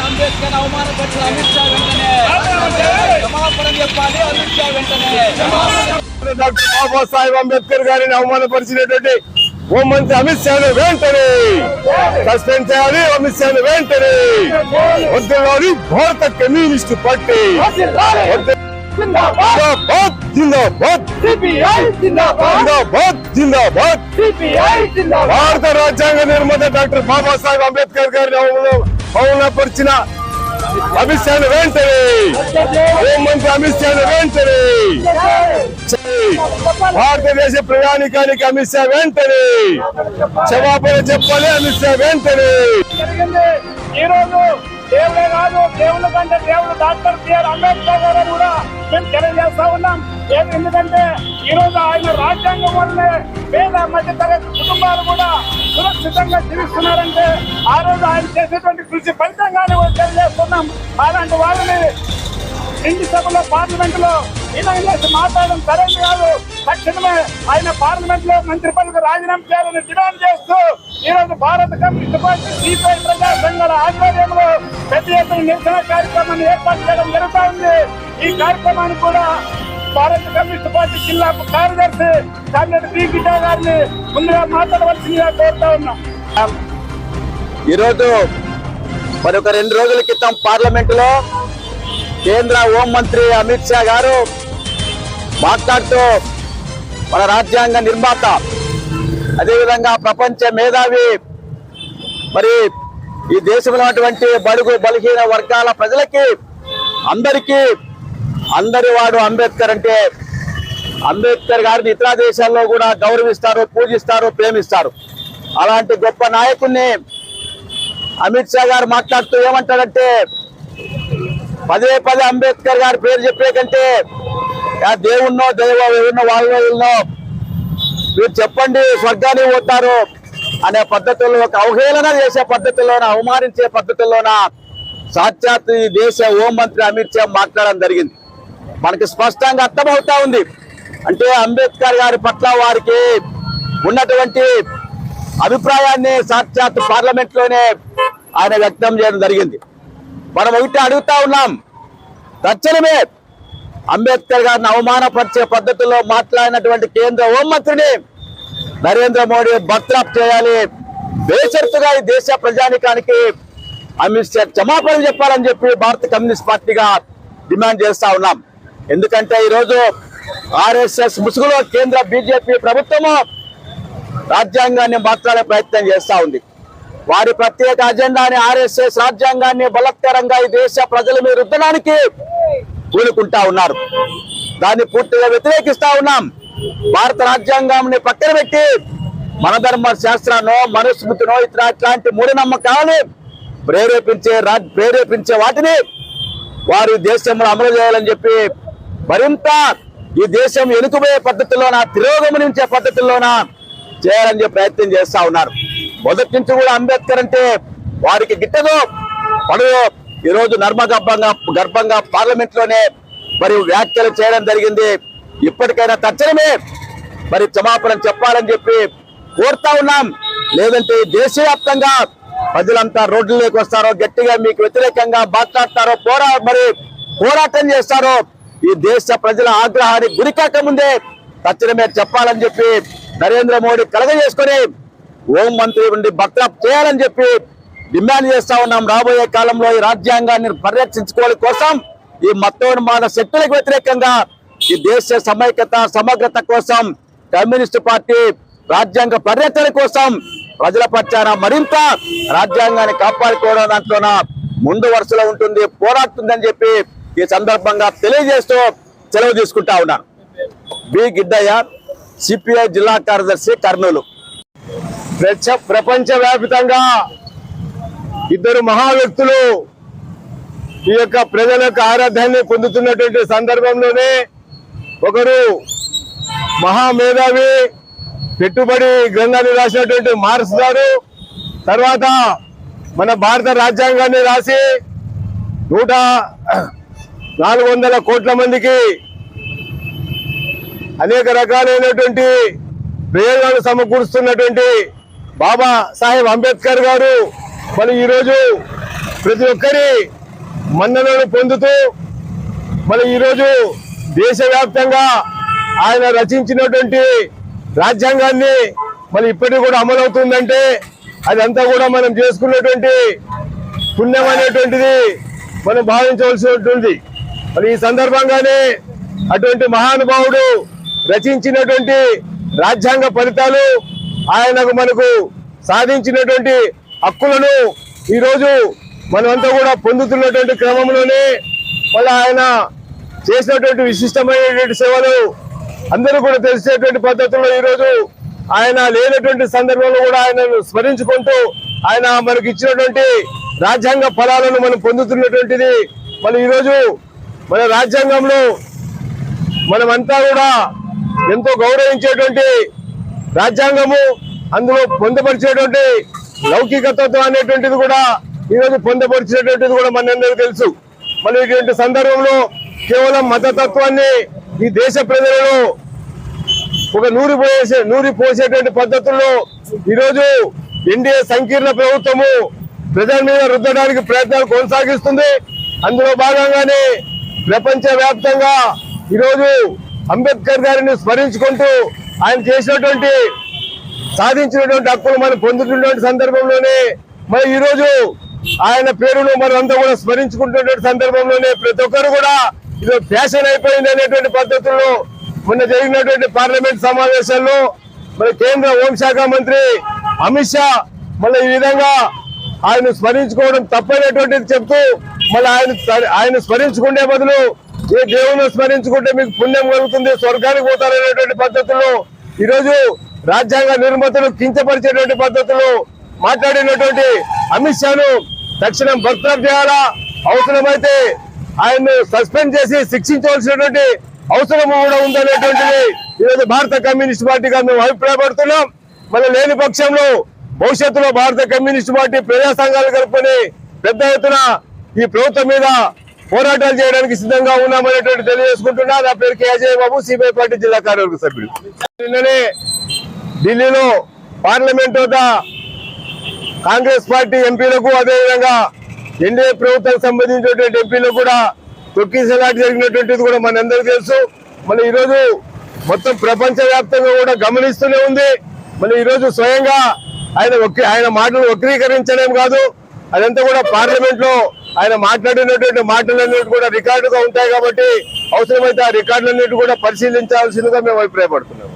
అంబేద్కర్ అవమానపరిచిన అమిత్ షా వెంటనే క్షమాపణ చెప్పాలి అమిత్ షా వెంటనే డాక్టర్ బాబాసాహెబ్ అంబేద్కర్ గారిని అవమానపరిచినటువంటి హోంమంత్రి అమిత్ షాను వెంటనే సస్పెండ్ చేయాలి అమిత్ షాను వెంటనే వద్దులాలి భారత కమ్యూనిస్ట్ పార్టీ జిందాబాద్ జిందాబాద్ జిందాబాద్ జిందాబాద్ భారత రాజ్యాంగ నిర్మాత డాక్టర్ బాబాసాహెబ్ అంబేద్కర్ గారిని అవమాన- అవమానపరిచిన అమిత్ షాను వెంటనే హోంమంత్రి అమిత్ షాను వెంటనే భారతదేశ ప్రయాణికానికి అమిత్ షా వెంటనే. క్షమాపణ చెప్పాలి అమిత్ షా వెంటనే. జరిగింది. ఈ రోజు దేవుడే కాదు దేవుళ్ళ కంటే దేవుడు డాక్టర్ బిఆర్ అంబేద్కర్ గారు కూడా మేము తెలియజేస్తా ఉన్నాం. ఎందుకంటే ఈ రోజు ఆయన రాజ్యాంగం వల్లే పేద మధ్య తరగతి కుటుంబాలు కూడా సురక్షితంగా జీవిస్తున్నారంటే ఆ రోజు ఆయన చేసేటువంటి కృషి ఫలితంగానే తెలియజేస్తున్నాం. అలాంటి వాళ్ళని ఇంటి సభలో పార్లమెంట్లో ఇలా చేసి మాట్లాడడం సరైన కాదు. తక్షణమే ఆయన పార్లమెంట్లో మంత్రి పదవికి రాజీనామా చేయాలని డిమాండ్ చేస్తూ ఈ రోజు భారత కమ్యూనిస్ట్ పార్టీ సిపిఐ ప్రజా సంఘాల ఆధ్వర్యంలో పెద్ద ఎత్తున నిరసన కార్యక్రమాన్ని ఏర్పాటు చేయడం జరుగుతా ఉంది. ఈ కార్యక్రమాన్ని కూడా భారత కమ్యూనిస్ట్ పార్టీ జిల్లా కార్యదర్శి కామ్రేడ్ బి గిడ్డా గారిని ముందుగా మాట్లాడవలసిందిగా కోరుతా ఉన్నాం. ఈరోజు మరి ఒక రెండు రోజుల క్రితం పార్లమెంటులో కేంద్ర హోంమంత్రి అమిత్ షా గారు మాట్లాడుతూ మన రాజ్యాంగ నిర్మాత అదేవిధంగా ప్రపంచ మేధావి మరి ఈ దేశంలో ఉన్నటువంటి బడుగు బలహీన వర్గాల ప్రజలకి అందరికీ అందరి వాడు అంబేద్కర్ అంటే అంబేద్కర్ గారిని ఇతర దేశాల్లో కూడా గౌరవిస్తారు పూజిస్తారు ప్రేమిస్తారు. అలాంటి గొప్ప నాయకుడిని అమిత్ షా గారు మాట్లాడుతూ ఏమంటాడంటే పదే పదే అంబేద్కర్ గారి పేరు చెప్పే కంటే ఆ దేవుణ్ణో దైవ ఎవరినో వాళ్ళనో మీరు చెప్పండి స్వర్గానికి పోతారు అనే పద్ధతుల్లో ఒక అవహేళన చేసే పద్ధతుల్లోన అవమానించే పద్ధతుల్లోన సాక్షాత్ ఈ దేశ హోంమంత్రి అమిత్ షా మాట్లాడడం జరిగింది. మనకి స్పష్టంగా అర్థమవుతా ఉంది. అంటే అంబేద్కర్ గారి పట్ల వారికి ఉన్నటువంటి అభిప్రాయాన్ని సాక్షాత్ పార్లమెంట్లోనే ఆయన వ్యక్తం చేయడం జరిగింది. మనం ఒకటి అడుగుతా ఉన్నాం. తక్షణమే అంబేద్కర్ గారిని అవమానపరిచే పద్ధతిలో మాట్లాడినటువంటి కేంద్ర హోంమంత్రిని నరేంద్ర మోడీ బర్తరఫ్ చేయాలి. బేషరతుగా ఈ దేశ ప్రజానికానికి అమిత్ షా క్షమాపణ చెప్పాలని చెప్పి భారత కమ్యూనిస్ట్ పార్టీగా డిమాండ్ చేస్తా ఉన్నాం. ఎందుకంటే ఈరోజు ఆర్ఎస్ఎస్ ముసుగులో కేంద్ర బీజేపీ ప్రభుత్వము రాజ్యాంగాన్ని మాట్లాడే ప్రయత్నం చేస్తా ఉంది. వారి ప్రత్యేక అజెండాని ఆర్ఎస్ఎస్ రాజ్యాంగాన్ని బలత్కరంగా ఈ దేశ ప్రజల మీద రుద్దడానికి పూనుకుంటా ఉన్నారు. దాన్ని పూర్తిగా వ్యతిరేకిస్తా ఉన్నాం. భారత రాజ్యాంగాన్ని పక్కన పెట్టి మనధర్మ శాస్త్రానో మనుస్మృతినో ఇతర అట్లాంటి మూఢనమ్మకాలని ప్రేరేపించే ప్రేరేపించే వాటిని వారు దేశంలో అమలు చేయాలని చెప్పి మరింత ఈ దేశం ఎనుకుపోయే పద్ధతిలోన తిరోగమనించే పద్ధతిలోన చేయాలని చెప్పి ప్రయత్నం చేస్తా ఉన్నారు. మొదటి నుంచి కూడా అంబేద్కర్ అంటే వారికి గిట్టదు. పడదు ఈ రోజు నర్మ గర్భంగా గర్భంగా పార్లమెంట్లోనే మరి వ్యాఖ్యలు చేయడం జరిగింది. ఇప్పటికైనా తక్షణమే మరి క్షమాపణ చెప్పాలని చెప్పి కోరుతా ఉన్నాం. లేదంటే దేశవ్యాప్తంగా ప్రజలంతా రోడ్లలోకి వస్తారో గట్టిగా మీకు వ్యతిరేకంగా మాట్లాడతారో పోరా మరి పోరాటం చేస్తారో ఈ దేశ ప్రజల ఆగ్రహానికి గురికాక ముందే తక్షణమే చెప్పాలని చెప్పి నరేంద్ర మోడీ కలగజేసుకొని హోం మంత్రి ఉండి బర్తరఫ్ చేయాలని చెప్పి డిమాండ్ చేస్తా ఉన్నాం రాబోయే కాలంలో ఈ రాజ్యాంగాన్ని పరిరక్షించుకోవడం కోసం ఈ మతోన్మాన శక్తులకు వ్యతిరేకంగా ఈ దేశ సమైక్యత సమగ్రత కోసం కమ్యూనిస్టు పార్టీ రాజ్యాంగ పరిరక్షణ కోసం ప్రజల పక్షాన మరింత రాజ్యాంగాన్ని కాపాడుకోవడం దాంట్లోన ముందు వరుసలో ఉంటుంది పోరాడుతుందని చెప్పి ఈ సందర్భంగా తెలియజేస్తూ సెలవు తీసుకుంటా ఉన్నాను. బి గిడ్డయ్య సిపిఐ జిల్లా కార్యదర్శి కర్నూలు. ప్రపంచ ప్రపంచవ్యాప్తంగా ఇద్దరు మహా వ్యక్తులు ఈ యొక్క ప్రజల యొక్క ఆరాధ్యాన్ని పొందుతున్నటువంటి సందర్భంలోనే ఒకరు మహామేధావి పెట్టుబడి గ్రంథాన్ని రాసినటువంటి మార్క్స్ గారు తర్వాత మన భారత రాజ్యాంగాన్ని రాసి నూట నాలుగు వందల కోట్ల మందికి అనేక రకాలైనటువంటి ప్రయోజనాలు సమకూరుస్తున్నటువంటి బాబా సాహెబ్ అంబేద్కర్ గారు మరి ఈరోజు ప్రతి ఒక్కరి మన్ననలు పొందుతూ మరి ఈరోజు దేశవ్యాప్తంగా ఆయన రచించినటువంటి రాజ్యాంగాన్ని మరి ఇప్పటికి కూడా అమలవుతుందంటే అదంతా కూడా మనం చేసుకున్నటువంటి పుణ్యం అనేటువంటిది మనం భావించవలసినటువంటి మరి ఈ సందర్భంగానే అటువంటి మహానుభావుడు రచించినటువంటి రాజ్యాంగ ఫలితాలు ఆయనకు మనకు సాధించినటువంటి హక్కులను ఈరోజు మనమంతా కూడా పొందుతున్నటువంటి క్రమంలోనే మళ్ళీ ఆయన చేసినటువంటి విశిష్టమైనటువంటి సేవలు అందరూ కూడా తెలిసేటువంటి పద్ధతుల్లో ఈరోజు ఆయన లేనటువంటి సందర్భంలో కూడా ఆయనను స్మరించుకుంటూ ఆయన మనకి ఇచ్చినటువంటి రాజ్యాంగ ఫలాలను మనం పొందుతున్నటువంటిది. మళ్ళీ ఈరోజు మన రాజ్యాంగంలో మనమంతా కూడా ఎంతో గౌరవించేటువంటి రాజ్యాంగము అందులో పొందపరిచేటువంటి లౌకికతత్వం అనేటువంటిది కూడా ఈరోజు పొందపరిచేటువంటిది కూడా మనందరూ తెలుసు. మరి ఇటువంటి సందర్భంలో కేవలం మతతత్వాన్ని ఈ దేశ ప్రజలలో ఒక నూరి పోసే నూరి పోసేటువంటి పద్ధతుల్లో ఈరోజు ఎన్డీఏ సంకీర్ణ ప్రభుత్వము ప్రజల మీద రుద్దడానికి ప్రయత్నాలు కొనసాగిస్తుంది. అందులో భాగంగానే ప్రపంచ వ్యాప్తంగా ఈరోజు అంబేద్కర్ గారిని స్మరించుకుంటూ ఆయన చేసినటువంటి సాధించినటువంటి హక్కులు మనం పొందుతున్నటువంటి సందర్భంలోనే మరి ఈరోజు ఆయన పేరును మనం అంతా కూడా స్మరించుకుంటున్నటువంటి సందర్భంలోనే ప్రతి ఒక్కరు కూడా ఇది ఫ్యాషన్ అయిపోయింది అనేటువంటి పద్ధతుల్లో మొన్న జరిగినటువంటి పార్లమెంట్ సమావేశాల్లో మరి కేంద్ర హోంశాఖ మంత్రి అమిత్ షా మళ్ళీ ఈ విధంగా ఆయన స్మరించుకోవడం తప్పైనటువంటిది చెప్తూ మళ్ళీ ఆయన ఆయన స్మరించుకునే బదులు ఏ దేవుని స్మరించుకుంటే మీకు పుణ్యం కలుగుతుంది స్వర్గానికి పోతారనేటువంటి పద్ధతులు ఈరోజు రాజ్యాంగ నిర్మాతలు కించపరిచేటువంటి పద్ధతులు మాట్లాడినటువంటి అమిత్ షాను తక్షణం బర్తరఫ్ చేయాలా? అవసరమైతే ఆయన్ను సస్పెండ్ చేసి శిక్షించవలసినటువంటి అవసరం కూడా ఉందనేటువంటిది ఈరోజు భారత కమ్యూనిస్ట్ పార్టీగా మేము అభిప్రాయపడుతున్నాం. మళ్ళీ లేని పక్షంలో భవిష్యత్తులో భారత కమ్యూనిస్ట్ పార్టీ ప్రజా సంఘాలు కలుపుకొని పెద్ద ఎత్తున ఈ ప్రభుత్వం మీద పోరాటాలు చేయడానికి సిద్ధంగా ఉన్నామనేటువంటి తెలియజేసుకుంటున్నా నా పేరు K Ajay Babu CPI party జిల్లా కార్యవర్గ సభ్యుడు. నిన్ననే ఢిల్లీలో పార్లమెంట్ వద్ద కాంగ్రెస్ పార్టీ ఎంపీలకు అదేవిధంగా ఎన్డీఏ ప్రభుత్వానికి సంబంధించినటువంటి ఎంపీలకు కూడా తొక్కిసలాట జరిగినటువంటిది కూడా మనందరికీ తెలుసు. మళ్ళీ ఈరోజు మొత్తం ప్రపంచవ్యాప్తంగా కూడా గమనిస్తూనే ఉంది. మళ్ళీ ఈరోజు స్వయంగా ఆయన ఆయన మాటలు వక్రీకరించడం కాదు. అదంతా కూడా పార్లమెంట్లో ఆయన మాట్లాడినటువంటి మాటలన్నిటి కూడా రికార్డుగా ఉంటాయి కాబట్టి అవసరమైతే ఆ రికార్డులన్నిటి కూడా పరిశీలించాల్సిందిగా మేము అభిప్రాయపడుతున్నాం